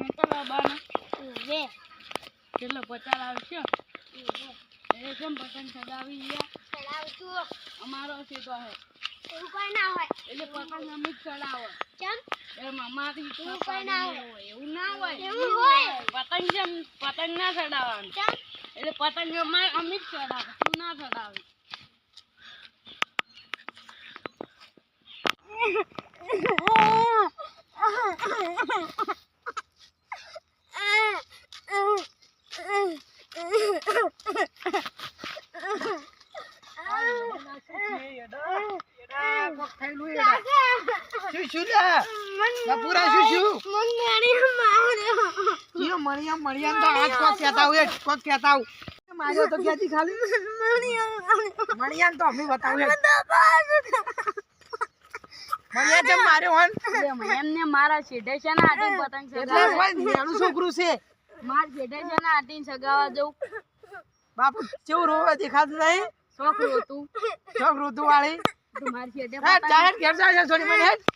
બાને કેટલો પચાસ આવશે? એ કેમ પતંગ ચડાવી ગયા અમારો છે હે. એવું કોઈ ના હોય એટલે પતંગ અમે ચડાવો. કેમ એ મામાથી એવું કોઈ ના હોય. એવું ના હોય. એવું હોય. પતંગ જેમ પતંગ ના ચડાવવાનું. કેમ એટલે પતંગ અમારે અમે જ ચડાવે. તું ના ચડાવે. મારા શેઢે છે પતંગ એટલે છોકરું છે માર શેઢે છે ને આટીને ચગાવવા જવું. બાપુ કેવું રોવે દેખાતું નહીં? છોકરું હતું. છોકરું હતું વાળી. જાહેર ઘેર જાય છે થોડી મને હેડ